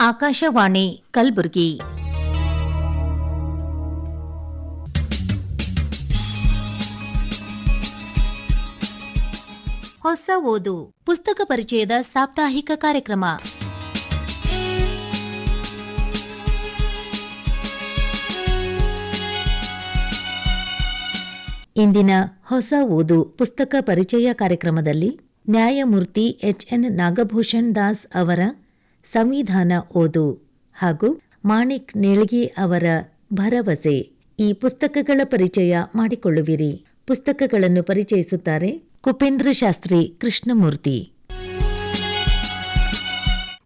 ಆಕಾಶವಾಣಿ ಕಲಬುರಗಿ. ಹೊಸ ಓದು, ಪುಸ್ತಕ ಪರಿಚಯದ ಸಾಪ್ತಾಹಿಕ ಕಾರ್ಯಕ್ರಮ. ಇಂದಿನ ಹೊಸ ಓದು, ಪುಸ್ತಕ ಪರಿಚಯ ಕಾರ್ಯಕ್ರಮದಲ್ಲಿ ನ್ಯಾಯಮೂರ್ತಿ ಎಚ್ ಎನ್ ನಾಗಭೂಷಣ್ ದಾಸ್ ಅವರ ಸಂವಿಧಾನ ಓದು. ಹಾಗೂ ಮಾಣಿಕ್ ನೇಳ್ಗಿ ಅವರ ಭರವಸೆ. ಈ ಪುಸ್ತಕಗಳ ಪರಿಚಯ ಮಾಡಿಕೊಳ್ಳುವಿರಿ. ಪುಸ್ತಕಗಳನ್ನು ಪರಿಚಯಿಸುತ್ತಾರೆ ಕುಪೇಂದ್ರ ಶಾಸ್ತ್ರಿ ಕೃಷ್ಣಮೂರ್ತಿ.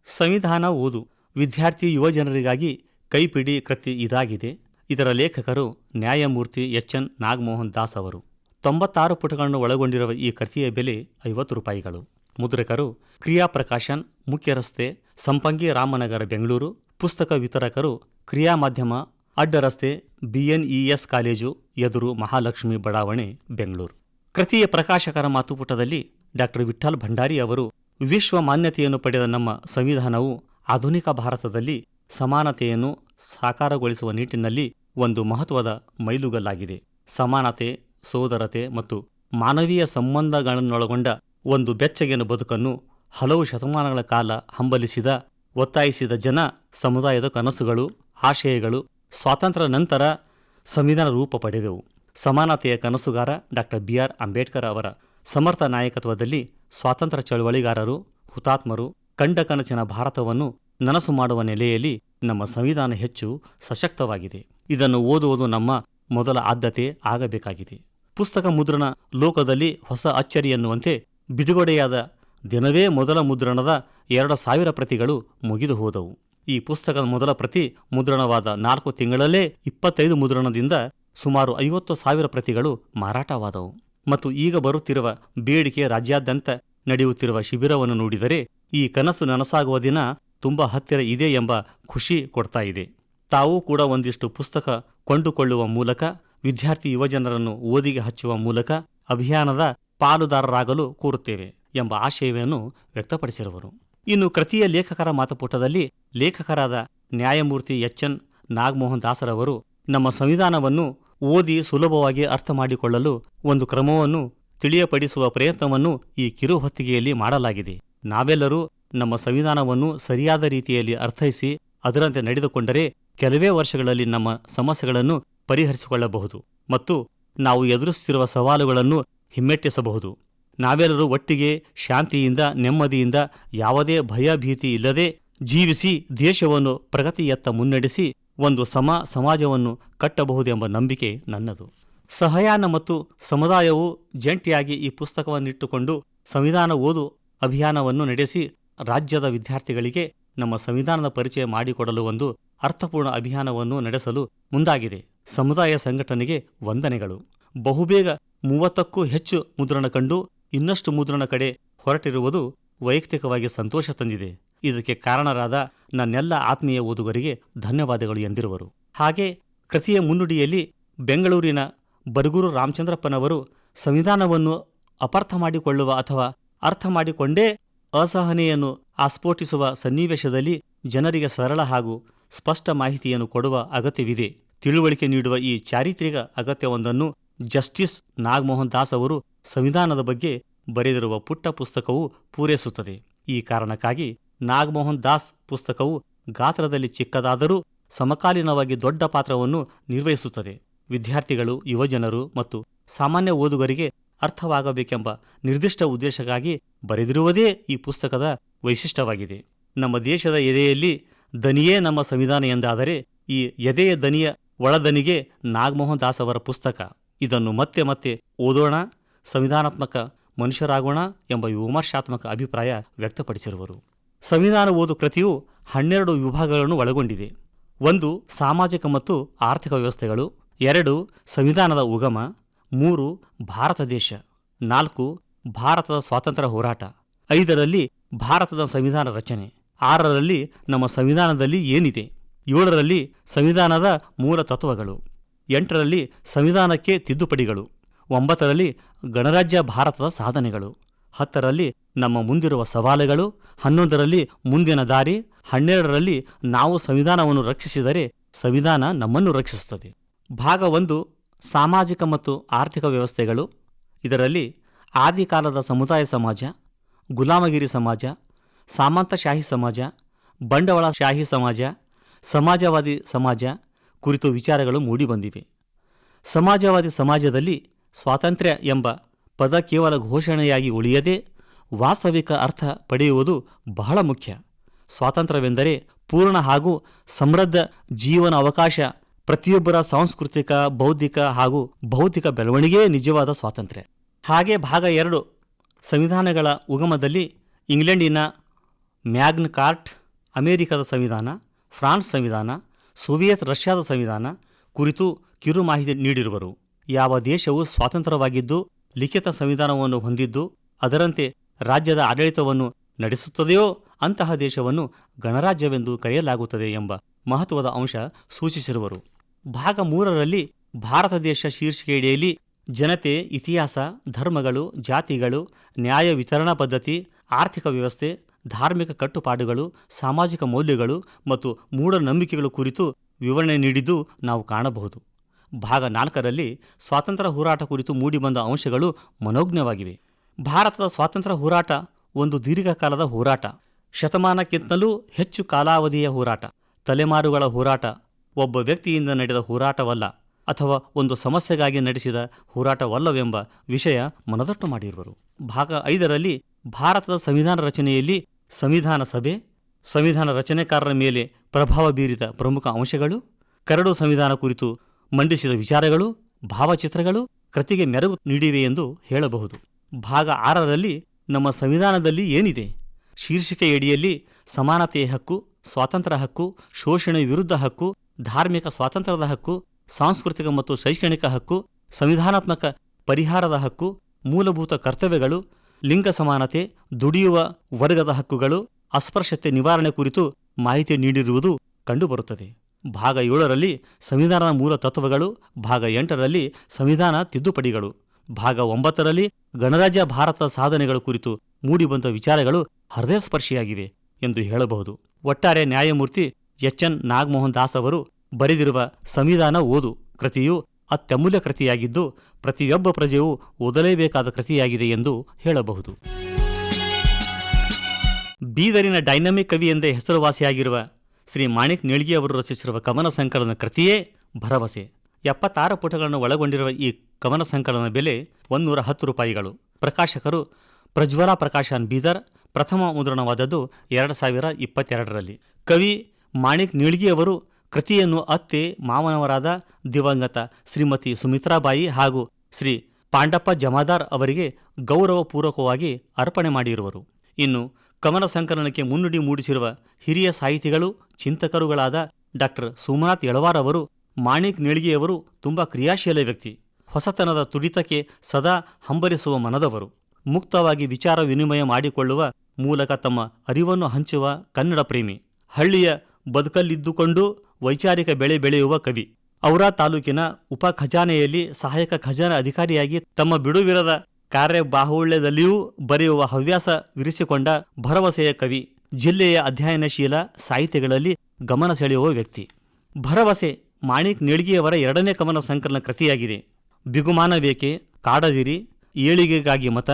ಸಂವಿಧಾನ ಓದು. ವಿದ್ಯಾರ್ಥಿ ಯುವಜನರಿಗಾಗಿ ಕೈಪಿಡಿ ಕೃತಿ ಇದಾಗಿದೆ. ಇದರ ಲೇಖಕರು ನ್ಯಾಯಮೂರ್ತಿ ಎಚ್ ಎನ್ ನಾಗಮೋಹನ್ ದಾಸ್ ಅವರು. ತೊಂಬತ್ತಾರು ಪುಟಗಳನ್ನು ಒಳಗೊಂಡಿರುವ ಈ ಕೃತಿಯ ಬೆಲೆ ಐವತ್ತು ರೂಪಾಯಿಗಳು. ಮುದ್ರಕರು ಕ್ರಿಯಾ ಪ್ರಕಾಶನ್ ಮುಖ್ಯ ರಸ್ತೆ ಸಂಪಂಗಿ ರಾಮನಗರ, ಬೆಂಗಳೂರು. ಪುಸ್ತಕ ವಿತರಕರು, ಕ್ರಿಯಾ ಮಾಧ್ಯಮ, ಅಡ್ಡ ರಸ್ತೆ, ಬಿಎನ್ಇಎಸ್ ಕಾಲೇಜು, ಎದುರು ಮಹಾಲಕ್ಷ್ಮಿ ಬಡಾವಣೆ, ಬೆಂಗಳೂರು. ಕೃತಿಯ ಪ್ರಕಾಶಕರ ಮಾತುಪುಟದಲ್ಲಿ ಡಾಕ್ಟರ್ ವಿಠ್ಠಲ್ ಭಂಡಾರಿ ಅವರು, ವಿಶ್ವ ಮಾನ್ಯತೆಯನ್ನು ಪಡೆದ ನಮ್ಮ ಸಂವಿಧಾನವು ಆಧುನಿಕ ಭಾರತದಲ್ಲಿ ಸಮಾನತೆಯನ್ನು ಸಾಕಾರಗೊಳಿಸುವ ನಿಟ್ಟಿನಲ್ಲಿ ಒಂದು ಮಹತ್ವದ ಮೈಲುಗಲ್ಲಾಗಿದೆ. ಸಮಾನತೆ, ಸೋದರತೆ ಮತ್ತು ಮಾನವೀಯ ಸಂಬಂಧಗಳನ್ನೊಳಗೊಂಡ ಒಂದು ಬೆಚ್ಚಗಿನ ಬದುಕನ್ನು ಹಲವು ಶತಮಾನಗಳ ಕಾಲ ಹಂಬಲಿಸಿದ, ಒತ್ತಾಯಿಸಿದ ಜನ, ಸಮುದಾಯದ ಕನಸುಗಳು, ಆಶಯಗಳು ಸ್ವಾತಂತ್ರ್ಯ ನಂತರ ಸಂವಿಧಾನ ರೂಪ ಪಡೆದವು. ಸಮಾನತೆಯ ಕನಸುಗಾರ ಡಾಕ್ಟರ್ ಬಿ ಆರ್ ಅಂಬೇಡ್ಕರ್ ಅವರ ಸಮರ್ಥ ನಾಯಕತ್ವದಲ್ಲಿ ಸ್ವಾತಂತ್ರ್ಯ ಚಳವಳಿಗಾರರು, ಹುತಾತ್ಮರು, ಕಂಡ ಕನಸಿನ ಭಾರತವನ್ನು ನನಸು ಮಾಡುವ ನೆಲೆಯಲ್ಲಿ ನಮ್ಮ ಸಂವಿಧಾನ ಹೆಚ್ಚು ಸಶಕ್ತವಾಗಿದೆ. ಇದನ್ನು ಓದುವುದು ನಮ್ಮ ಮೊದಲ ಆದ್ಯತೆ ಆಗಬೇಕಾಗಿದೆ. ಪುಸ್ತಕ ಮುದ್ರಣ ಲೋಕದಲ್ಲಿ ಹೊಸ ಅಚ್ಚರಿ ಎನ್ನುವಂತೆ ಬಿಡುಗಡೆಯಾದ ದಿನವೇ ಮೊದಲ ಮುದ್ರಣದ ಎರಡು ಸಾವಿರ ಪ್ರತಿಗಳು ಮುಗಿದು ಹೋದವು. ಈ ಪುಸ್ತಕದ ಮೊದಲ ಪ್ರತಿ ಮುದ್ರಣವಾದ ನಾಲ್ಕು ತಿಂಗಳಲ್ಲೇ ಇಪ್ಪತ್ತೈದು ಮುದ್ರಣದಿಂದ ಸುಮಾರು ಐವತ್ತು ಸಾವಿರ ಪ್ರತಿಗಳು ಮಾರಾಟವಾದವು. ಮತ್ತು ಈಗ ಬರುತ್ತಿರುವ ಬೇಡಿಕೆ ರಾಜ್ಯಾದ್ಯಂತ ನಡೆಯುತ್ತಿರುವ ಶಿಬಿರವನ್ನು ನೋಡಿದರೆ ಈ ಕನಸು ನನಸಾಗುವ ದಿನ ತುಂಬಾ ಹತ್ತಿರ ಇದೆ ಎಂಬ ಖುಷಿ ಕೊಡ್ತಾ ಇದೆ. ತಾವೂ ಕೂಡ ಒಂದಿಷ್ಟು ಪುಸ್ತಕ ಕೊಂಡುಕೊಳ್ಳುವ ಮೂಲಕ, ವಿದ್ಯಾರ್ಥಿ ಯುವಜನರನ್ನು ಓದಿಗೆ ಹಚ್ಚುವ ಮೂಲಕ ಅಭಿಯಾನದ ಪಾಲುದಾರರಾಗಲು ಕೋರುತ್ತೇವೆ. ಎಂಬ ಆಶಯವನ್ನು ವ್ಯಕ್ತಪಡಿಸಿರುವರು. ಇನ್ನು ಕೃತಿಯ ಲೇಖಕರ ಮಾತುಪುಟದಲ್ಲಿ ಲೇಖಕರಾದ ನ್ಯಾಯಮೂರ್ತಿ ಎಚ್ ಎನ್ ನಾಗಮೋಹನ್ ದಾಸರವರು ನಮ್ಮ ಸಂವಿಧಾನವನ್ನು ಓದಿ ಸುಲಭವಾಗಿ ಅರ್ಥ ಮಾಡಿಕೊಳ್ಳಲು ಒಂದು ಕ್ರಮವನ್ನು ತಿಳಿಯಪಡಿಸುವ ಪ್ರಯತ್ನವನ್ನು ಈ ಕಿರು ಹೊತ್ತಿಗೆಯಲ್ಲಿ ಮಾಡಲಾಗಿದೆ. ನಾವೆಲ್ಲರೂ ನಮ್ಮ ಸಂವಿಧಾನವನ್ನು ಸರಿಯಾದ ರೀತಿಯಲ್ಲಿ ಅರ್ಥೈಸಿ ಅದರಂತೆ ನಡೆದುಕೊಂಡರೆ ಕೆಲವೇ ವರ್ಷಗಳಲ್ಲಿ ನಮ್ಮ ಸಮಸ್ಯೆಗಳನ್ನು ಪರಿಹರಿಸಿಕೊಳ್ಳಬಹುದು ಮತ್ತು ನಾವು ಎದುರಿಸುತ್ತಿರುವ ಸವಾಲುಗಳನ್ನು ಹಿಮ್ಮೆಟ್ಟಿಸಬಹುದು. ನಾವೆಲ್ಲರೂ ಒಟ್ಟಿಗೆ ಶಾಂತಿಯಿಂದ, ನೆಮ್ಮದಿಯಿಂದ, ಯಾವುದೇ ಭಯಭೀತಿ ಇಲ್ಲದೆ ಜೀವಿಸಿ ದೇಶವನ್ನು ಪ್ರಗತಿಯತ್ತ ಮುನ್ನಡೆಸಿ ಒಂದು ಸಮ ಸಮಾಜವನ್ನು ಕಟ್ಟಬಹುದೆಂಬ ನಂಬಿಕೆ ನನ್ನದು. ಸಹಯಾನ ಮತ್ತು ಸಮುದಾಯವು ಜಂಟಿಯಾಗಿ ಈ ಪುಸ್ತಕವನ್ನಿಟ್ಟುಕೊಂಡು ಸಂವಿಧಾನ ಓದು ಅಭಿಯಾನವನ್ನು ನಡೆಸಿ ರಾಜ್ಯದ ವಿದ್ಯಾರ್ಥಿಗಳಿಗೆ ನಮ್ಮ ಸಂವಿಧಾನದ ಪರಿಚಯ ಮಾಡಿಕೊಡಲು ಒಂದು ಅರ್ಥಪೂರ್ಣ ಅಭಿಯಾನವನ್ನು ನಡೆಸಲು ಮುಂದಾಗಿದೆ. ಸಮುದಾಯ ಸಂಘಟನೆಗೆ ವಂದನೆಗಳು. ಬಹುಬೇಗ ಮೂವತ್ತಕ್ಕೂ ಹೆಚ್ಚು ಮುದ್ರಣ ಕಂಡು ಇನ್ನಷ್ಟು ಮುದ್ರಣ ಕಡೆ ಹೊರಟಿರುವುದು ವೈಯಕ್ತಿಕವಾಗಿ ಸಂತೋಷ ತಂದಿದೆ. ಇದಕ್ಕೆ ಕಾರಣರಾದ ನನ್ನೆಲ್ಲ ಆತ್ಮೀಯ ಓದುಗರಿಗೆ ಧನ್ಯವಾದಗಳು ಎಂದಿರುವರು. ಹಾಗೆ ಕೃತಿಯ ಮುನ್ನುಡಿಯಲ್ಲಿ ಬೆಂಗಳೂರಿನ ಬರಗೂರು ರಾಮಚಂದ್ರಪ್ಪನವರು ಸಂವಿಧಾನವನ್ನು ಅಪರ್ಥ ಮಾಡಿಕೊಳ್ಳುವ ಅಥವಾ ಅರ್ಥ ಮಾಡಿಕೊಂಡೇ ಅಸಹನೆಯನ್ನು ಆಸ್ಫೋಟಿಸುವ ಸನ್ನಿವೇಶದಲ್ಲಿ ಜನರಿಗೆ ಸರಳ ಹಾಗೂ ಸ್ಪಷ್ಟ ಮಾಹಿತಿಯನ್ನು ಕೊಡುವ ಅಗತ್ಯವಿದೆ. ತಿಳುವಳಿಕೆ ನೀಡುವ ಈ ಚಾರಿತ್ರಿಕ ಅಗತ್ಯವೊಂದನ್ನು ಜಸ್ಟಿಸ್ ನಾಗಮೋಹನ್ ದಾಸ್ ಅವರು ಸಂವಿಧಾನದ ಬಗ್ಗೆ ಬರೆದಿರುವ ಪುಟ್ಟ ಪುಸ್ತಕವು ಪೂರೈಸುತ್ತದೆ. ಈ ಕಾರಣಕ್ಕಾಗಿ ನಾಗಮೋಹನ್ ದಾಸ್ ಪುಸ್ತಕವು ಗಾತ್ರದಲ್ಲಿ ಚಿಕ್ಕದಾದರೂ ಸಮಕಾಲೀನವಾಗಿ ದೊಡ್ಡ ಪಾತ್ರವನ್ನು ನಿರ್ವಹಿಸುತ್ತದೆ. ವಿದ್ಯಾರ್ಥಿಗಳು, ಯುವಜನರು ಮತ್ತು ಸಾಮಾನ್ಯ ಓದುಗರಿಗೆ ಅರ್ಥವಾಗಬೇಕೆಂಬ ನಿರ್ದಿಷ್ಟ ಉದ್ದೇಶಕ್ಕಾಗಿ ಬರೆದಿರುವುದೇ ಈ ಪುಸ್ತಕದ ವೈಶಿಷ್ಟ್ಯವಾಗಿದೆ. ನಮ್ಮ ದೇಶದ ಎದೆಯಲ್ಲಿ ದನಿಯೇ ನಮ್ಮ ಸಂವಿಧಾನ ಎಂದಾದರೆ ಈ ಎದೆಯ ದನಿಯ ಒಳದನಿಗೆ ನಾಗಮೋಹನ್ ದಾಸ್ ಅವರ ಪುಸ್ತಕ. ಇದನ್ನು ಮತ್ತೆ ಮತ್ತೆ ಓದೋಣ. ಸಂವಿಧಾನಾತ್ಮಕ ಮನುಷ್ಯರಾಗೋಣ ಎಂಬ ವಿಮರ್ಶಾತ್ಮಕ ಅಭಿಪ್ರಾಯ ವ್ಯಕ್ತಪಡಿಸಿರುವರು. ಸಂವಿಧಾನ ಓದು ಕೃತಿಯು ಹನ್ನೆರಡು ವಿಭಾಗಗಳನ್ನು ಒಳಗೊಂಡಿದೆ. ಒಂದು, ಸಾಮಾಜಿಕ ಮತ್ತು ಆರ್ಥಿಕ ವ್ಯವಸ್ಥೆಗಳು. ಎರಡು, ಸಂವಿಧಾನದ ಉಗಮ. ಮೂರು, ಭಾರತ ದೇಶ. ನಾಲ್ಕು, ಭಾರತದ ಸ್ವಾತಂತ್ರ್ಯ ಹೋರಾಟ. ಐದರಲ್ಲಿ ಭಾರತದ ಸಂವಿಧಾನ ರಚನೆ. ಆರರಲ್ಲಿ ನಮ್ಮ ಸಂವಿಧಾನದಲ್ಲಿ ಏನಿದೆ. ಏಳರಲ್ಲಿ ಸಂವಿಧಾನದ ಮೂಲ ತತ್ವಗಳು. ಎಂಟರಲ್ಲಿ ಸಂವಿಧಾನಕ್ಕೆ ತಿದ್ದುಪಡಿಗಳು. ಒಂಬತ್ತರಲ್ಲಿ ಗಣರಾಜ್ಯ ಭಾರತದ ಸಾಧನೆಗಳು. ಹತ್ತರಲ್ಲಿ ನಮ್ಮ ಮುಂದಿರುವ ಸವಾಲುಗಳು, ಹನ್ನೊಂದರಲ್ಲಿ ಮುಂದಿನ ದಾರಿ, ಹನ್ನೆರಡರಲ್ಲಿ ನಾವು ಸಂವಿಧಾನವನ್ನು ರಕ್ಷಿಸಿದರೆ ಸಂವಿಧಾನ ನಮ್ಮನ್ನು ರಕ್ಷಿಸುತ್ತದೆ. ಭಾಗ ಒಂದು, ಸಾಮಾಜಿಕ ಮತ್ತು ಆರ್ಥಿಕ ವ್ಯವಸ್ಥೆಗಳು. ಇದರಲ್ಲಿ ಆದಿಕಾಲದ ಸಮುದಾಯ ಸಮಾಜ, ಗುಲಾಮಗಿರಿ ಸಮಾಜ, ಸಾಮಂತಶಾಹಿ ಸಮಾಜ, ಬಂಡವಾಳಶಾಹಿ ಸಮಾಜ, ಸಮಾಜವಾದಿ ಸಮಾಜ ಕುರಿತು ವಿಚಾರಗಳು ಮೂಡಿಬಂದಿವೆ. ಸಮಾಜವಾದಿ ಸಮಾಜದಲ್ಲಿ ಸ್ವಾತಂತ್ರ್ಯ ಎಂಬ ಪದ ಕೇವಲ ಘೋಷಣೆಯಾಗಿ ಉಳಿಯದೆ ವಾಸ್ತವಿಕ ಅರ್ಥ ಪಡೆಯುವುದು ಬಹಳ ಮುಖ್ಯ. ಸ್ವಾತಂತ್ರ್ಯವೆಂದರೆ ಪೂರ್ಣ ಹಾಗೂ ಸಮೃದ್ಧ ಜೀವನ ಅವಕಾಶ ಪ್ರತಿಯೊಬ್ಬರ ಸಾಂಸ್ಕೃತಿಕ, ಬೌದ್ಧಿಕ ಹಾಗೂ ಭೌತಿಕ ಬೆಳವಣಿಗೆಯೇ ನಿಜವಾದ ಸ್ವಾತಂತ್ರ್ಯ. ಹಾಗೆ ಭಾಗ ಎರಡು ಸಂವಿಧಾನಗಳ ಉಗಮದಲ್ಲಿ ಇಂಗ್ಲೆಂಡಿನ ಮ್ಯಾಗ್ನ್ ಕಾರ್ಟ್ ಅಮೆರಿಕದ ಸಂವಿಧಾನ, ಫ್ರಾನ್ಸ್ ಸಂವಿಧಾನ, ಸೋವಿಯತ್ ರಷ್ಯಾದ ಸಂವಿಧಾನ ಕುರಿತು ಕಿರು ಮಾಹಿತಿ ನೀಡಿರುವರು. ಯಾವ ದೇಶವು ಸ್ವಾತಂತ್ರ್ಯವಾಗಿದ್ದು, ಲಿಖಿತ ಸಂವಿಧಾನವನ್ನು ಹೊಂದಿದ್ದು, ಅದರಂತೆ ರಾಜ್ಯದ ಆಡಳಿತವನ್ನು ನಡೆಸುತ್ತದೆಯೋ ಅಂತಹ ದೇಶವನ್ನು ಗಣರಾಜ್ಯವೆಂದು ಕರೆಯಲಾಗುತ್ತದೆ ಎಂಬ ಮಹತ್ವದ ಅಂಶ ಸೂಚಿಸಿರುವರು. ಭಾಗ ಮೂರರಲ್ಲಿ ಭಾರತ ದೇಶ ಶೀರ್ಷಿಕೆಯಡಿಯಲ್ಲಿ ಜನತೆ, ಇತಿಹಾಸ, ಧರ್ಮಗಳು, ಜಾತಿಗಳು, ನ್ಯಾಯ ವಿತರಣಾ ಪದ್ಧತಿ, ಆರ್ಥಿಕ ವ್ಯವಸ್ಥೆ, ಧಾರ್ಮಿಕ ಕಟ್ಟುಪಾಡುಗಳು, ಸಾಮಾಜಿಕ ಮೌಲ್ಯಗಳು ಮತ್ತು ಮೂಢನಂಬಿಕೆಗಳು ಕುರಿತು ವಿವರಣೆ ನೀಡಿದ್ದು ನಾವು ಕಾಣಬಹುದು. ಭಾಗ ನಾಲ್ಕರಲ್ಲಿ ಸ್ವಾತಂತ್ರ್ಯ ಹೋರಾಟ ಕುರಿತು ಮೂಡಿಬಂದ ಅಂಶಗಳು ಮನೋಜ್ಞವಾಗಿವೆ. ಭಾರತದ ಸ್ವಾತಂತ್ರ್ಯ ಹೋರಾಟ ಒಂದು ದೀರ್ಘಕಾಲದ ಹೋರಾಟ. ಶತಮಾನಕ್ಕಿಂತಲೂ ಹೆಚ್ಚು ಕಾಲಾವಧಿಯ ಹೋರಾಟ. ತಲೆಮಾರುಗಳ ಹೋರಾಟ, ಒಬ್ಬ ವ್ಯಕ್ತಿಯಿಂದ ನಡೆದ ಹೋರಾಟವಲ್ಲ, ಅಥವಾ ಒಂದು ಸಮಸ್ಯೆಗಾಗಿ ನಡೆಸಿದ ಹೋರಾಟವಲ್ಲವೆಂಬ ವಿಷಯ ಮನದಟ್ಟು ಮಾಡಿರುವರು. ಭಾಗ ಐದರಲ್ಲಿ ಭಾರತದ ಸಂವಿಧಾನ ರಚನೆಯಲ್ಲಿ ಸಂವಿಧಾನ ಸಭೆ, ಸಂವಿಧಾನ ರಚನೆಕಾರರ ಮೇಲೆ ಪ್ರಭಾವ ಬೀರಿದ ಪ್ರಮುಖ ಅಂಶಗಳು, ಕರಡು ಸಂವಿಧಾನ ಕುರಿತು ಮಂಡಿಸಿದ ವಿಚಾರಗಳು, ಭಾವಚಿತ್ರಗಳು ಕೃತಿಗೆ ಮೆರಗು ನೀಡಿವೆ ಎಂದು ಹೇಳಬಹುದು. ಭಾಗ ಆರರಲ್ಲಿ ನಮ್ಮ ಸಂವಿಧಾನದಲ್ಲಿ ಏನಿದೆ? ಶೀರ್ಷಿಕೆಯಡಿಯಲ್ಲಿ ಸಮಾನತೆಯ ಹಕ್ಕು, ಸ್ವಾತಂತ್ರ್ಯ ಹಕ್ಕು, ಶೋಷಣೆ ವಿರುದ್ಧ ಹಕ್ಕು, ಧಾರ್ಮಿಕ ಸ್ವಾತಂತ್ರ್ಯದ ಹಕ್ಕು, ಸಾಂಸ್ಕೃತಿಕ ಮತ್ತು ಶೈಕ್ಷಣಿಕ ಹಕ್ಕು, ಸಂವಿಧಾನಾತ್ಮಕ ಪರಿಹಾರದ ಹಕ್ಕು, ಮೂಲಭೂತ ಕರ್ತವ್ಯಗಳು, ಲಿಂಗ ಸಮಾನತೆ, ದುಡಿಯುವ ವರ್ಗದ ಹಕ್ಕುಗಳು, ಅಸ್ಪೃಶ್ಯತೆ ನಿವಾರಣೆ ಕುರಿತು ಮಾಹಿತಿ ನೀಡಿರುವುದು ಕಂಡುಬರುತ್ತದೆ. ಭಾಗ ಏಳರಲ್ಲಿ ಸಂವಿಧಾನದ ಮೂಲ ತತ್ವಗಳು, ಭಾಗ ಎಂಟರಲ್ಲಿ ಸಂವಿಧಾನ ತಿದ್ದುಪಡಿಗಳು, ಭಾಗ ಒಂಬತ್ತರಲ್ಲಿ ಗಣರಾಜ್ಯ ಭಾರತದ ಸಾಧನೆಗಳ ಕುರಿತು ಮೂಡಿಬಂದ ವಿಚಾರಗಳು ಹೃದಯಸ್ಪರ್ಶಿಯಾಗಿವೆ ಎಂದು ಹೇಳಬಹುದು. ಒಟ್ಟಾರೆ ನ್ಯಾಯಮೂರ್ತಿ ಎಚ್. ಎನ್. ನಾಗಮೋಹನ್ ದಾಸ್ ಅವರು ಬರೆದಿರುವ ಸಂವಿಧಾನ ಓದು ಕೃತಿಯು ಅತ್ಯಮೂಲ್ಯ ಕೃತಿಯಾಗಿದ್ದು, ಪ್ರತಿಯೊಬ್ಬ ಪ್ರಜೆಯೂ ಓದಲೇಬೇಕಾದ ಕೃತಿಯಾಗಿದೆ ಎಂದು ಹೇಳಬಹುದು. ಬೀದರಿನ ಡೈನಮಿಕ್ ಕವಿ ಎಂದೇ ಹೆಸರುವಾಸಿಯಾಗಿರುವ ಶ್ರೀ ಮಾಣಿಕ್ ನೀಳ್ಗಿ ಅವರು ರಚಿಸಿರುವ ಕವನ ಸಂಕಲನ ಕೃತಿಯೇ ಭರವಸೆ. ಎಪ್ಪತ್ತಾರು ಪುಟಗಳನ್ನು ಒಳಗೊಂಡಿರುವ ಈ ಕವನ ಸಂಕಲನ ಬೆಲೆ ಒಂದೂರ ಹತ್ತು ರೂಪಾಯಿಗಳು. ಪ್ರಕಾಶಕರು ಪ್ರಜ್ವಲ ಪ್ರಕಾಶನ್ ಬೀದರ್ ಪ್ರಥಮ ಮುದ್ರಣವಾದದ್ದು ಎರಡು ಸಾವಿರ ಇಪ್ಪತ್ತೆರಡರಲ್ಲಿ. ಕವಿ ಮಾಣಿಕ್ ನೀಳ್ಗಿ ಅವರು ಕೃತಿಯನ್ನು ಅತ್ತೆ ಮಾವನವರಾದ ದಿವಂಗತ ಶ್ರೀಮತಿ ಸುಮಿತ್ರಾಬಾಯಿ ಹಾಗೂ ಶ್ರೀ ಪಾಂಡಪ್ಪ ಜಮಾದಾರ್ ಅವರಿಗೆ ಗೌರವಪೂರ್ವಕವಾಗಿ ಅರ್ಪಣೆ ಮಾಡಿರುವರು. ಇನ್ನು ಕವನ ಸಂಕಲನಕ್ಕೆ ಮುನ್ನುಡಿ ಮೂಡಿಸಿರುವ ಹಿರಿಯ ಸಾಹಿತಿಗಳು, ಚಿಂತಕರುಗಳಾದ ಡಾಕ್ಟರ್ ಸುಮನಾಥ್ ಯಳವಾರ್ ಅವರು, ಮಾಣಿಕ್ ನೇಳಿಗೆಯವರು ತುಂಬ ಕ್ರಿಯಾಶೀಲ ವ್ಯಕ್ತಿ. ಹೊಸತನದ ತುಡಿತಕ್ಕೆ ಸದಾ ಹಂಬಲಿಸುವ ಮನದವರು. ಮುಕ್ತವಾಗಿ ವಿಚಾರ ವಿನಿಮಯ ಮಾಡಿಕೊಳ್ಳುವ ಮೂಲಕ ತಮ್ಮ ಅರಿವನ್ನು ಹಂಚುವ ಕನ್ನಡ ಪ್ರೇಮಿ. ಹಳ್ಳಿಯ ಬದುಕಲ್ಲಿದ್ದುಕೊಂಡು ವೈಚಾರಿಕ ಬೆಳೆ ಬೆಳೆಯುವ ಕವಿ. ಔರಾ ತಾಲೂಕಿನ ಉಪ ಖಜಾನೆಯಲ್ಲಿ ಸಹಾಯಕ ಖಜಾನೆ ಅಧಿಕಾರಿಯಾಗಿ ತಮ್ಮ ಬಿಡುವಿರದ ಕಾರ್ಯಬಾಹುಳ್ಯದಲ್ಲಿಯೂ ಬರೆಯುವ ಹವ್ಯಾಸ ವಿರಿಸಿಕೊಂಡ ಭರವಸೆಯ ಕವಿ, ಜಿಲ್ಲೆಯ ಅಧ್ಯಯನಶೀಲ ಸಾಹಿತ್ಯಗಳಲ್ಲಿ ಗಮನ ಸೆಳೆಯುವ ವ್ಯಕ್ತಿ. ಭರವಸೆ ಮಾಣಿಕ್ ನೇಳ್ಗಿಯವರ ಎರಡನೇ ಕವನ ಸಂಕಲನ ಕೃತಿಯಾಗಿದೆ. ಬಿಗುಮಾನ ಬೇಕೆ ಕಾಡದಿರಿ, ಏಳಿಗೆಗಾಗಿ ಮತ,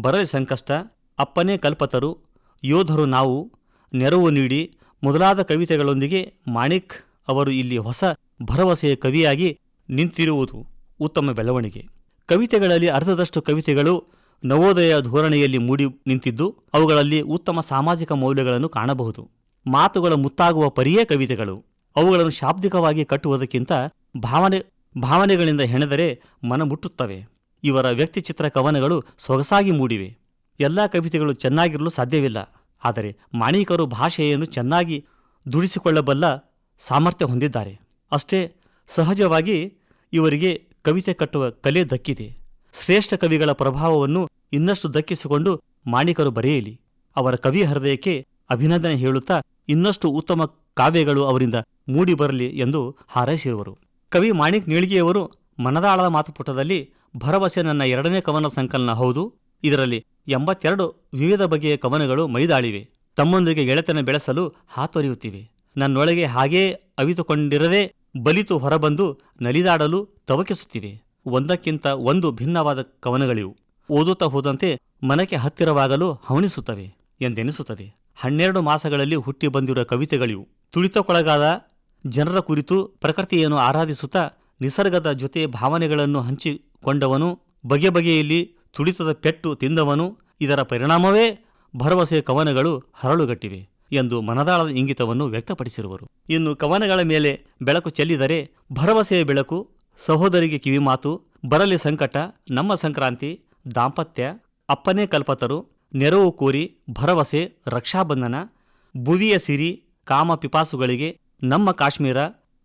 ಬರಲಿ ಸಂಕಷ್ಟ, ಅಪ್ಪನೇ ಕಲ್ಪತರು, ಯೋಧರು ನಾವು, ನೆರವು ನೀಡಿ ಮೊದಲಾದ ಕವಿತೆಗಳೊಂದಿಗೆ ಮಾಣಿಕ್ ಅವರು ಇಲ್ಲಿ ಹೊಸ ಭರವಸೆಯ ಕವಿಯಾಗಿ ನಿಂತಿರುವುದು ಉತ್ತಮ ಬೆಳವಣಿಗೆ. ಕವಿತೆಗಳಲ್ಲಿ ಅರ್ಧದಷ್ಟು ಕವಿತೆಗಳು ನವೋದಯ ಧೋರಣೆಯಲ್ಲಿ ಮೂಡಿ ನಿಂತಿದ್ದು ಅವುಗಳಲ್ಲಿ ಉತ್ತಮ ಸಾಮಾಜಿಕ ಮೌಲ್ಯಗಳನ್ನು ಕಾಣಬಹುದು. ಮಾತುಗಳ ಮುತ್ತಾಗುವ ಪರಿಯೇ ಕವಿತೆಗಳು. ಅವುಗಳನ್ನು ಶಾಬ್ದಿಕವಾಗಿ ಕಟ್ಟುವುದಕ್ಕಿಂತ ಭಾವನೆ, ಭಾವನೆಗಳಿಂದ ಹೆಣೆದರೆ ಮನ ಮುಟ್ಟುತ್ತವೆ. ಇವರ ವ್ಯಕ್ತಿಚಿತ್ರ ಕವನಗಳು ಸೊಗಸಾಗಿ ಮೂಡಿವೆ. ಎಲ್ಲ ಕವಿತೆಗಳು ಚೆನ್ನಾಗಿರಲು ಸಾಧ್ಯವಿಲ್ಲ. ಆದರೆ ಮಾಣಿಕರು ಭಾಷೆಯನ್ನು ಚೆನ್ನಾಗಿ ದುಡಿಸಿಕೊಳ್ಳಬಲ್ಲ ಸಾಮರ್ಥ್ಯ ಹೊಂದಿದ್ದಾರೆ. ಅಷ್ಟೇ ಸಹಜವಾಗಿ ಇವರಿಗೆ ಕವಿತೆ ಕಟ್ಟುವ ಕಲೆ ದಕ್ಕಿದೆ. ಶ್ರೇಷ್ಠ ಕವಿಗಳ ಪ್ರಭಾವವನ್ನು ಇನ್ನಷ್ಟು ದಕ್ಕಿಸಿಕೊಂಡು ಮಾಣಿಕರು ಬರೆಯಲಿ. ಅವರ ಕವಿ ಹೃದಯಕ್ಕೆ ಅಭಿನಂದನೆ ಹೇಳುತ್ತಾ ಇನ್ನಷ್ಟು ಉತ್ತಮ ಕಾವ್ಯಗಳು ಅವರಿಂದ ಮೂಡಿಬರಲಿ ಎಂದು ಹಾರೈಸಿರುವರು. ಕವಿ ಮಾಣಿಕ್ ನೀಳ್ಗಿಯವರು ಮನದಾಳದ ಮಾತುಪುಟದಲ್ಲಿ ಭರವಸೆ ನನ್ನ ಎರಡನೇ ಕವನ ಸಂಕಲನ ಹೌದು. ಇದರಲ್ಲಿ ಎಂಬತ್ತೆರಡು ವಿವಿಧ ಬಗೆಯ ಕವನಗಳು ಮೈದಾಳಿವೆ. ತಮ್ಮೊಂದಿಗೆ ಗೆಳೆತನ ಬೆಳೆಸಲು ಹಾತೊರೆಯುತ್ತಿವೆ. ನನ್ನೊಳಗೆ ಹಾಗೇ ಅವಿತುಕೊಂಡಿರದೆ ಬಲಿತು ಹೊರಬಂದು ನಲಿದಾಡಲು ತವಕಿಸುತ್ತಿವೆ. ಒಂದಕ್ಕಿಂತ ಒಂದು ಭಿನ್ನವಾದ ಕವನಗಳಿವು. ಓದುತ್ತಾ ಹೋದಂತೆ ಮನಕ್ಕೆ ಹತ್ತಿರವಾಗಲು ಹವಣಿಸುತ್ತವೆ ಎಂದೆನಿಸುತ್ತದೆ. ಹನ್ನೆರಡು ಮಾಸಗಳಲ್ಲಿ ಹುಟ್ಟಿ ಬಂದಿರುವ ಕವಿತೆಗಳಿವು. ತುಳಿತಕ್ಕೊಳಗಾದ ಜನರ ಕುರಿತು ಪ್ರಕೃತಿಯನ್ನು ಆರಾಧಿಸುತ್ತಾ ನಿಸರ್ಗದ ಜೊತೆ ಭಾವನೆಗಳನ್ನು ಹಂಚಿಕೊಂಡವನು, ಬಗೆ ಬಗೆಯಲ್ಲಿ ತುಳಿತದ ಪೆಟ್ಟು ತಿಂದವನು, ಇದರ ಪರಿಣಾಮವೇ ಭರವಸೆಯ ಕವನಗಳು ಹರಳುಗಟ್ಟಿವೆ. ಎಂದು ಮನದಾಳದ ಇಂಗಿತವನ್ನು ವ್ಯಕ್ತಪಡಿಸಿರುವರು. ಇನ್ನು ಕವನಗಳ ಮೇಲೆ ಬೆಳಕು ಚೆಲ್ಲಿದರೆ ಭರವಸೆಯ ಬೆಳಕು, ಸಹೋದರಿಗೆ ಕಿವಿಮಾತು, ಬರಲಿ ಸಂಕಟ, ನಮ್ಮ ಸಂಕ್ರಾಂತಿ, ದಾಂಪತ್ಯ, ಅಪ್ಪನೇ ಕಲ್ಪತರು, ನೆರವು ಕೋರಿ, ಭರವಸೆ, ರಕ್ಷಾಬಂಧನ, ಭುವಿಯ ಸಿರಿ, ಕಾಮ ಪಿಪಾಸುಗಳಿಗೆ, ನಮ್ಮ ಕಾಶ್ಮೀರ,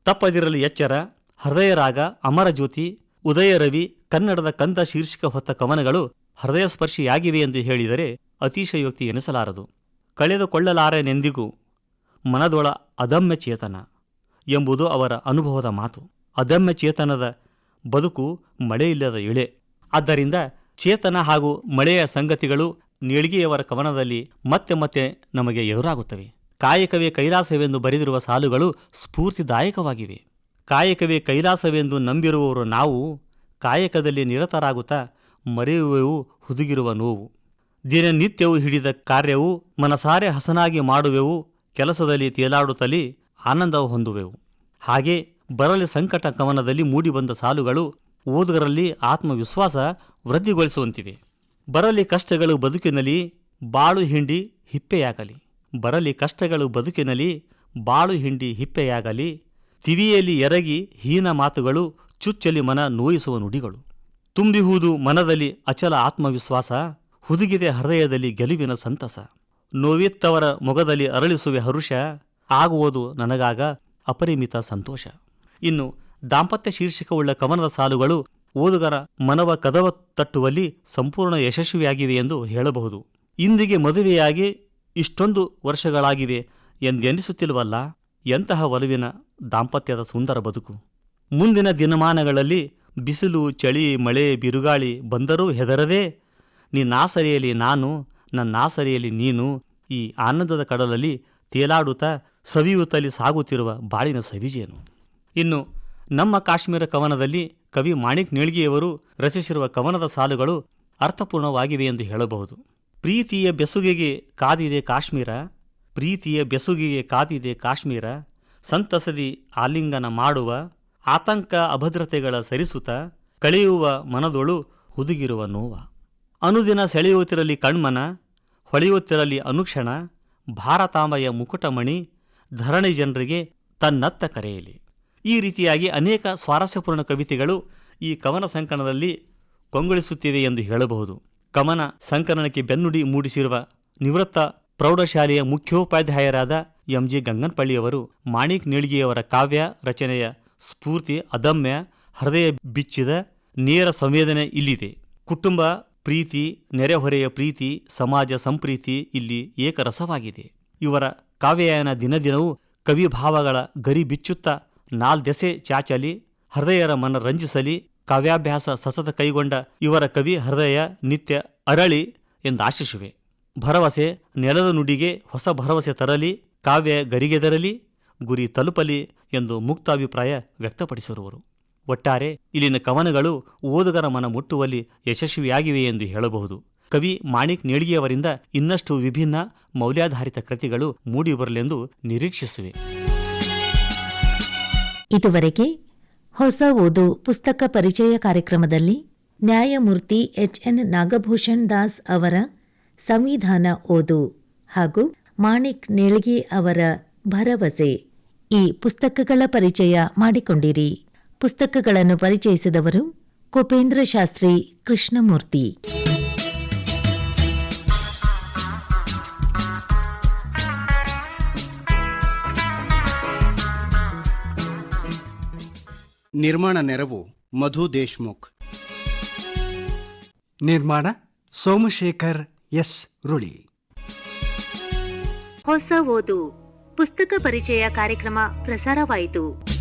ತಪ್ಪದಿರಲಿ ಎಚ್ಚರ ಹೃದಯರಾಗ ಅಮರಜ್ಯೋತಿ ಉದಯ ರವಿ, ಕನ್ನಡದ ಕಂದ ಶೀರ್ಷಿಕ ಹೊತ್ತ ಕವನಗಳು ಹೃದಯಸ್ಪರ್ಶಿಯಾಗಿವೆ ಎಂದು ಹೇಳಿದರೆ ಅತಿಶಯೋಕ್ತಿ ಎನಿಸಲಾರದು. ಕಳೆದುಕೊಳ್ಳಲಾರೆನೆಂದಿಗೂ ಮನದೊಳ ಅದಮ್ಯ ಚೇತನ ಎಂಬುದು ಅವರ ಅನುಭವದ ಮಾತು. ಅದಮ್ಯ ಚೇತನದ ಬದುಕು ಮಳೆಯಿಲ್ಲದ ಇಳೆ. ಆದ್ದರಿಂದ ಚೇತನ ಹಾಗೂ ಮಳೆಯ ಸಂಗತಿಗಳು ನೀಳ್ಗಿಯವರ ಕವನದಲ್ಲಿ ಮತ್ತೆ ಮತ್ತೆ ನಮಗೆ ಎದುರಾಗುತ್ತವೆ. ಕಾಯಕವೇ ಕೈಲಾಸವೆಂದು ಬರೆದಿರುವ ಸಾಲುಗಳು ಸ್ಫೂರ್ತಿದಾಯಕವಾಗಿವೆ. ಕಾಯಕವೇ ಕೈಲಾಸವೆಂದು ನಂಬಿರುವವರು ನಾವು ಕಾಯಕದಲ್ಲಿ ನಿರತರಾಗುತ್ತಾ ಮರೆಯುವೆವು ಹುದುಗಿರುವ ನೋವು. ದಿನನಿತ್ಯವೂ ಹಿಡಿದ ಕಾರ್ಯವು ಮನಸಾರೆ ಹಸನಾಗಿ ಮಾಡುವೆವು, ಕೆಲಸದಲ್ಲಿ ತೇಲಾಡುತ್ತಲಿ ಆನಂದ ಹೊಂದುವೆವು. ಹಾಗೆ ಬರಲಿ ಸಂಕಟ ಕವನದಲ್ಲಿ ಮೂಡಿಬಂದ ಸಾಲುಗಳು, ಓದುಗರಲ್ಲಿ ಆತ್ಮವಿಶ್ವಾಸ ವೃದ್ಧಿಗೊಳಿಸುವಂತಿವೆ. ಬರಲಿ ಕಷ್ಟಗಳು ಬದುಕಿನಲ್ಲಿ ಬಾಳು ಹಿಂಡಿ ಹಿಪ್ಪೆಯಾಗಲಿ. ಬರಲಿ ಕಷ್ಟಗಳು ಬದುಕಿನಲ್ಲಿ ಬಾಳು ಹಿಂಡಿ ಹಿಪ್ಪೆಯಾಗಲಿ. ತಿವಿಯಲ್ಲಿ ಎರಗಿ ಹೀನ ಮಾತುಗಳು ಚುಚ್ಚಲಿ ಮನ ನೋಯಿಸುವ ನುಡಿಗಳು. ತುಂಬಿಹುದು ಮನದಲ್ಲಿ ಅಚಲ ಆತ್ಮವಿಶ್ವಾಸ ಹುದುಗಿದೆ ಹೃದಯದಲ್ಲಿ ಗೆಲುವಿನ ಸಂತಸ. ನೋವಿತ್ತವರ ಮೊಗದಲ್ಲಿ ಅರಳಿಸುವೆ ಹರುಷ, ಆಗುವುದು ನನಗಾಗ ಅಪರಿಮಿತ ಸಂತೋಷ. ಇನ್ನು ದಾಂಪತ್ಯ ಶೀರ್ಷಿಕವುಳ್ಳ ಕವನದ ಸಾಲುಗಳು ಓದುಗರ ಮನವ ಕದವ ತಟ್ಟುವಲ್ಲಿ ಸಂಪೂರ್ಣ ಯಶಸ್ವಿಯಾಗಿವೆ ಎಂದು ಹೇಳಬಹುದು. ಇಂದಿಗೆ ಮದುವೆಯಾಗಿ ಇಷ್ಟೊಂದು ವರ್ಷಗಳಾಗಿವೆ ಎಂದೆನಿಸುತ್ತಿಲ್ವಲ್ಲ, ಎಂತಹ ಒಲವಿನ ದಾಂಪತ್ಯದ ಸುಂದರ ಬದುಕು. ಮುಂದಿನ ದಿನಮಾನಗಳಲ್ಲಿ ಬಿಸಿಲು, ಚಳಿ, ಮಳೆ, ಬಿರುಗಾಳಿ ಬಂದರೂ ಹೆದರದೆ ನಿನ್ನಾಸರೆಯಲ್ಲಿ ನಾನು ನನ್ನಾಸರೆಯಲ್ಲಿ ನೀನು, ಈ ಆನಂದದ ಕಡಲಲ್ಲಿ ತೇಲಾಡುತ್ತಾ ಸವಿಯುತ್ತಲಿ ಸಾಗುತ್ತಿರುವ ಬಾಳಿನ ಸವಿಜೇನು. ಇನ್ನು ನಮ್ಮ ಕಾಶ್ಮೀರ ಕವನದಲ್ಲಿ ಕವಿ ಮಾಣಿಕ್ ನೇಳ್ಗಿಯವರು ರಚಿಸಿರುವ ಕವನದ ಸಾಲುಗಳು ಅರ್ಥಪೂರ್ಣವಾಗಿವೆ ಎಂದು ಹೇಳಬಹುದು. ಪ್ರೀತಿಯ ಬೆಸುಗೆಗೆ ಕಾದಿದೆ ಕಾಶ್ಮೀರ, ಪ್ರೀತಿಯ ಬೆಸುಗೆಗೆ ಕಾದಿದೆ ಕಾಶ್ಮೀರ, ಸಂತಸದಿ ಆಲಿಂಗನ ಮಾಡುವ, ಆತಂಕ ಅಭದ್ರತೆಗಳ ಸರಿಸುತ್ತ ಕಳೆಯುವ ಮನದೊಳು ಹುದುಗಿರುವ ನೋವ. ಅನುದಿನ ಸೆಳೆಯುತ್ತಿರಲಿ ಕಣ್ಮನ, ಹೊಳೆಯುತ್ತಿರಲಿ ಅನುಕ್ಷಣ, ಭಾರತಾಂಬೆಯ ಮುಕುಟಮಣಿ, ಧರಣಿ ಜನರಿಗೆ ತನ್ನತ್ತ ಕರೆಯಲಿ. ಈ ರೀತಿಯಾಗಿ ಅನೇಕ ಸ್ವಾರಸ್ಯಪೂರ್ಣ ಕವಿತೆಗಳು ಈ ಕವನ ಸಂಕಲನದಲ್ಲಿ ಕೊಂಗೊಳಿಸುತ್ತಿವೆ ಎಂದು ಹೇಳಬಹುದು. ಕವನ ಸಂಕಲನಕ್ಕೆ ಬೆನ್ನುಡಿ ಮೂಡಿಸಿರುವ ನಿವೃತ್ತ ಪ್ರೌಢಶಾಲೆಯ ಮುಖ್ಯೋಪಾಧ್ಯಾಯರಾದ ಎಂ ಜಿ ಗಂಗನಪಳ್ಳಿಯವರು ಮಾಣಿಕ್ ನೀಳ್ಗಿಯವರ ಕಾವ್ಯ ರಚನೆಯ ಸ್ಫೂರ್ತಿ, ಅದಮ್ಯ, ಹೃದಯ ಬಿಚ್ಚಿದ ನೇರ ಸಂವೇದನೆ ಇಲ್ಲಿದೆ. ಕುಟುಂಬ ಪ್ರೀತಿ, ನೆರೆಹೊರೆಯ ಪ್ರೀತಿ, ಸಮಾಜ ಸಂಪ್ರೀತಿ ಇಲ್ಲಿ ಏಕರಸವಾಗಿದೆ. ಇವರ ಕಾವ್ಯಯಾನ ದಿನದಿನವೂ ಕವಿಭಾವಗಳ ಗರಿ ಬಿಚ್ಚುತ್ತಾ ನಾಲ್ದೆಸೆ ಚಾಚಲಿ, ಹೃದಯರ ಮನ ರಂಜಿಸಲಿ, ಕಾವ್ಯಾಭ್ಯಾಸ ಸತತ ಕೈಗೊಂಡ ಇವರ ಕವಿ ಹೃದಯ ನಿತ್ಯ ಅರಳಿ ಎಂದಾಶಿಸುವೆ. ಭರವಸೆ ನೆಲದ ನುಡಿಗೆ ಹೊಸ ಭರವಸೆ ತರಲಿ, ಕಾವ್ಯ ಗರಿಗೆದರಲಿ, ಗುರಿ ತಲುಪಲಿ ಎಂದು ಮುಕ್ತ ಅಭಿಪ್ರಾಯ ವ್ಯಕ್ತಪಡಿಸಿರುವರು ಒಟ್ಟಾರೆ ಇಲ್ಲಿನ ಕವನಗಳು ಓದುಗರ ಮನ ಮುಟ್ಟುವಲ್ಲಿ ಯಶಸ್ವಿಯಾಗಿವೆ ಎಂದು ಹೇಳಬಹುದು. ಕವಿ ಮಾಣಿಕ್ ನೇಳಿಗೆಯವರಿಂದ ಇನ್ನಷ್ಟು ವಿಭಿನ್ನ ಮೌಲ್ಯಾಧಾರಿತ ಕೃತಿಗಳು ಮೂಡಿಬರಲೆಂದು ನಿರೀಕ್ಷಿಸುವೆ. ಇದುವರೆಗೆ ಹೊಸ ಓದು ಪುಸ್ತಕ ಪರಿಚಯ ಕಾರ್ಯಕ್ರಮದಲ್ಲಿ ನ್ಯಾಯಮೂರ್ತಿ ಎಚ್ ಎನ್ ನಾಗಭೂಷಣ್ ದಾಸ್ ಅವರ ಸಂವಿಧಾನ ಓದು ಹಾಗೂ ಮಾಣಿಕ್ ನೇಳಿಗೆ ಅವರ ಭರವಸೆ ಈ ಪುಸ್ತಕಗಳ ಪರಿಚಯ ಮಾಡಿಕೊಂಡಿರಿ. ಪುಸ್ತಕಗಳನ್ನು ಪರಿಚಯಿಸಿದವರು ಕುಪೇಂದ್ರ ಶಾಸ್ತ್ರಿ ಕೃಷ್ಣಮೂರ್ತಿ. ನಿರ್ಮಾಣ ನೆರವು ಮಧು ದೇಶ್ಮುಖ್. ನಿರ್ಮಾಣ ಸೋಮಶೇಖರ್ ಎಸ್ ರುಳಿ. ಹೊಸ ಓದು. ಪುಸ್ತಕ ಪರಿಚಯ ಕಾರ್ಯಕ್ರಮ ಪ್ರಸಾರವಾಯಿತು.